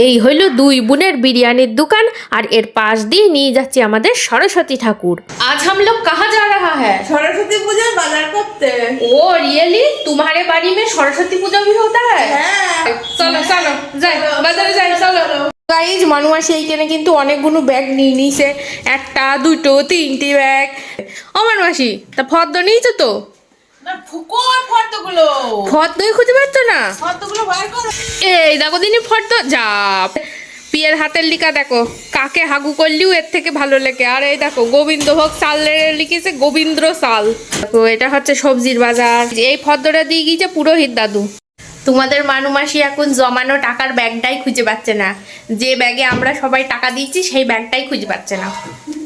এই হইল দুই বোনের বিরিয়ানির দোকান আর এর পাশ দিয়ে নিয়ে যাচ্ছি আমাদের সরস্বতী ঠাকুর আজ हम लोग कहाँ जा रहा है সরস্বতী পূজার বাজার করতে ओ रियली तुम्हारे बाड़ी में सरस्वती पूजा भी होता है হ্যাঁ চলো চলো যাই বাজারে যাই চলো গাইজ মানুষ এইখানে কিন্তু অনেকগুলো ব্যাগ নিয়ে নিছে একটা দুটো তিনটি ব্যাগ ও মানুষি তা ফর্দ নিয়েছো তো না ফুকোর ফটোগুলো ফর্দই খুঁজে পাচ্ছ না? এই দেখো দিনই ফর্দ যা। পিয়ের হাতের লিখা দেখো কাকে হাগু করলিও এর থেকে ভালো লেগে আর এই দেখো গোবিন্দভোগ সালের লিখেছে গোবিন্দ্র সাল। দেখো এটা হচ্ছে সবজির বাজার। এই ফর্দটা দিয়ে গিয়েছে পুরোহিত দাদু। তোমাদের মানুমাসি এখন জমানো টাকার ব্যাগটাই খুঁজে পাচ্ছে না। যে ব্যাগে আমরা সবাই টাকা দিচ্ছি সেই ব্যাগটাই খুঁজে পাচ্ছে না।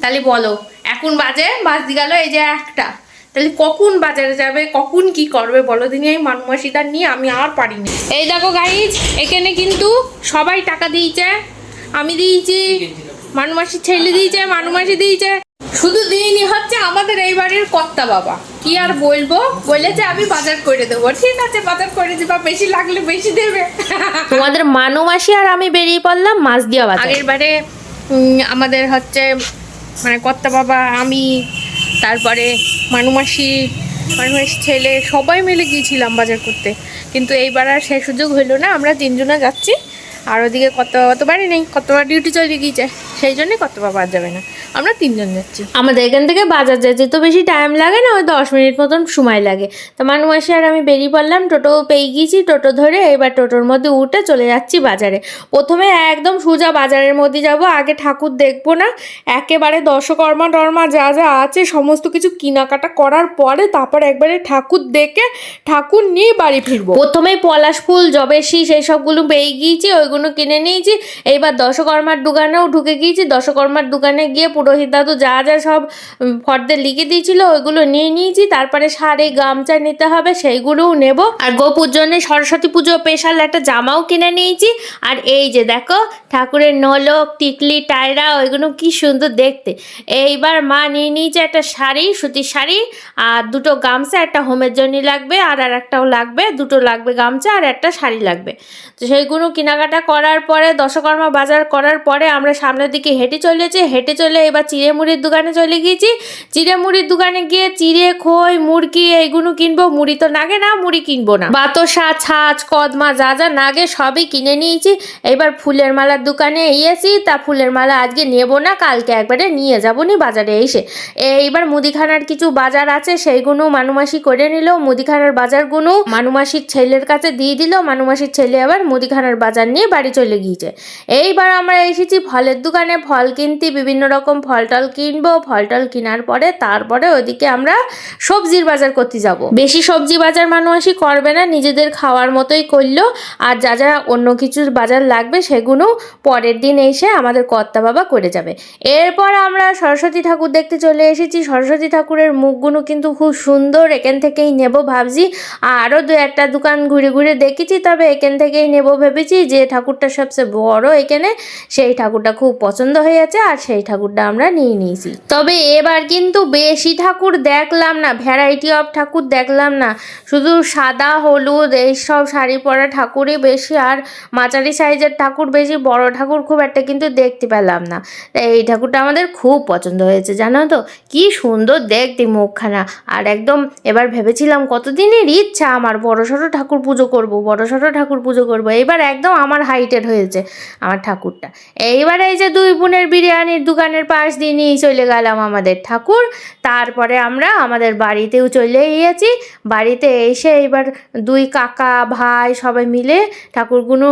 তাহলে বলো এখন বাজে? বাজতে গেল এই যে একটা। তাহলে কখন বাজারে যাবে? কখন কি করবে? বলো দিনই এই মানুমাসিটা নিয়ে আমি আর পারিনি। এই দেখো গাইজ এখানে কিন্তু সবাই টাকা দিয়েছে। আমি দিয়েছি মানুমাসি ছেলে দিয়েছে মানুমাসি দিয়েছে। শুধু দিইনি হচ্ছে আমাদের এই বাড়ির কর্তা বাবা। কি আর বলব? বলেছে আমি বাজার করে দেবো। ঠিক আছে বাজার করে দিবা বেশি লাগলে বেশি দেবে। তোমাদের মানু মাসি আর আমি বেরিয়ে পড়লাম মাছ দিয়া বাজার। আগের বারে আমাদের হচ্ছে মানে কর্তা বাবা আমি তারপরে মানুমাসি মানুষ ছেলে, সবাই মিলে গিয়েছিলাম বাজার করতে। কিন্তু এইবার আর সে সুযোগ হইল না, আমরা তিনজনা যাচ্ছি। আর ওদিকে কত কত বাড়ি নেই কতবার ডিউটি চলে গিয়েছে, সেই জন্যই কত বাবার যাবে না। আমরা তিনজন যাচ্ছি। আমাদের এখান থেকে বাজার যেতে তো বেশি টাইম লাগে না, ওই দশ মিনিট মতন সময় লাগে। তো মানু আর আমি বেরিয়ে পড়লাম, টোটো পেয়ে গিয়েছি, টোটো ধরে এবার টোটোর মধ্যে উঠে চলে যাচ্ছি বাজারে। প্রথমে একদম সোজা বাজারের মধ্যে যাব, আগে ঠাকুর দেখব না, একেবারে দশকর্মা টর্মা যা যা আছে, সমস্ত কিছু কেনাকাটা করার পরে তারপর একবারে ঠাকুর দেখে, ঠাকুর নিয়ে বাড়ি ফিরবো। প্রথমেই পলাশ ফুল জবের শীষ এই সবগুলো পেয়ে গিয়েছি ওইগুলো কিনে নিয়েছি। এইবার দশকর্মার দোকানেও ঢুকে গিয়েছি। দশকর্মার দোকানে গিয়ে পুরোহিত দাদু যা যা সব ফর্দে লিখে দিয়েছিল, ওইগুলো নিয়ে নিয়েছি। তারপরে শাড়ি, গামছা নিতে হবে, সেইগুলোও নেব। আর গোপুর জন্য সরস্বতী পুজো স্পেশাল একটা জামাও কিনে নিয়েছি। আর এই যে দেখো, ঠাকুরের নলক, টিকলি টায়রা ওইগুলো কি সুন্দর দেখতে। এইবার মা নিয়ে নিয়েছে একটা শাড়ি, সুতির শাড়ি, আর দুটো গামছা, একটা হোমের জন্য লাগবে, আর আর একটাও লাগবে, দুটো লাগবে গামছা, আর একটা শাড়ি লাগবে। তো সেইগুলো কেনাকাটা করার পরে, দশকর্মা বাজার করার পরে আমরা সামনের দিকে হেঁটে চলেছি। হেঁটে চলে এবার চিড়ে মুড়ির দোকানে চলে গিয়েছি। চিড়ে মুড়ির দোকানে গিয়ে চিড়ে, খই, মুরগি এইগুলো কিনবো। মুড়ি তো নাগে না, মুড়ি কিনবো না। বাতসা ছাঁচ, কদমা, যা যা নাগে সবই কিনে নিয়েছি। এবার ফুলের মালার দোকানে এসেছি। তা ফুলের মালা আজকে নেব না, কালকে একবারে নিয়ে যাব নি বাজারে এসে। এইবার মুদিখানার কিছু বাজার আছে সেইগুলো মানুমাসি করে নিল। মুদিখানার বাজারগুলো মানুমাসির ছেলের কাছে দিয়ে দিল। মানুমাসির ছেলে আবার মুদিখানার বাজার নিয়ে বাড়ি চলে গিয়েছে। এইবার আমরা এসেছি ফলের দোকানে, ফল কিনতে, বিভিন্ন রকম ফল টল কিনবো ফল টল কেনার পরে তারপরে ওদিকে আমরা সবজির বাজার করতে যাব। বেশি সবজি বাজার মানুষই করবে না, নিজেদের খাওয়ার মতোই করল। আর যা যা অন্য কিছুর বাজার লাগবে সেগুলো পরের দিন এসে আমাদের কর্তা বাবা করে যাবে। এরপর আমরা সরস্বতী ঠাকুর দেখতে চলে এসেছি। সরস্বতী ঠাকুরের মুখগুলো কিন্তু খুব সুন্দর, এখান থেকেই নেব ভাবছি। আরও দু একটা দোকান ঘুরে ঘুরে দেখেছি, তবে এখান থেকেই নেব ভেবেছি যে ঠাকুরটা সবচেয়ে বড় এখানে, সেই ঠাকুরটা খুব পছন্দ হয়েছে আর সেই ঠাকুরটা আমরা নিয়ে নিয়েছি। তবে এবার কিন্তু বেশি ঠাকুর দেখলাম না ভ্যারাইটি অফ ঠাকুর দেখলাম না। শুধু সাদা, হলুদ, এইসব শাড়ি পরা ঠাকুরই বেশি আর মাঝারি সাইজের ঠাকুর বেশি, বড় ঠাকুর খুব একটা কিন্তু দেখতে পেলাম না। এই ঠাকুরটা আমাদের খুব পছন্দ হয়েছে, জানো তো? কি সুন্দর দেখতে মুখখানা। আর একদম এবার ভেবেছিলাম কতদিনের ইচ্ছা আমার বড় সড়ো ঠাকুর পুজো করব, বড় সড়ো ঠাকুর পুজো করব। এবার একদম আমার হাইটের হয়েছে আমার ঠাকুরটা। এইবার এই যে দুই বোনের বিরিয়ানির দোকানের পাশ দিয়ে নিয়ে চলে গেলাম আমাদের ঠাকুর। তারপরে আমরা আমাদের বাড়িতেও চলে গিয়েছি বাড়িতে এসে এবার দুই কাকা, ভাই সবাই মিলে ঠাকুরগুলো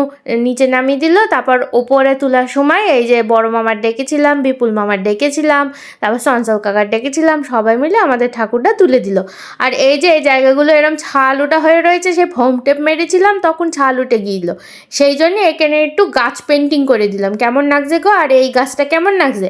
নিচে নামিয়ে দিল। তারপর ওপরে তোলার সময় এই যে বড় মামার ডেকেছিলাম, বিপুল মামার ডেকেছিলাম, তারপর চঞ্চল কাকার ডেকেছিলাম, সবাই মিলে আমাদের ঠাকুরটা তুলে দিল। আর এই যে এই জায়গাগুলো এরম ছাল ওটা হয়ে রয়েছে, সে ফোম টেপ মেরেছিলাম, তখন ছাল উঠে গিয়েছিল। সেই জন্য এখানে একটু গাছ পেন্টিং করে দিলাম। কেমন লাগছে গো? আর এই গাছটা কেমন লাগছে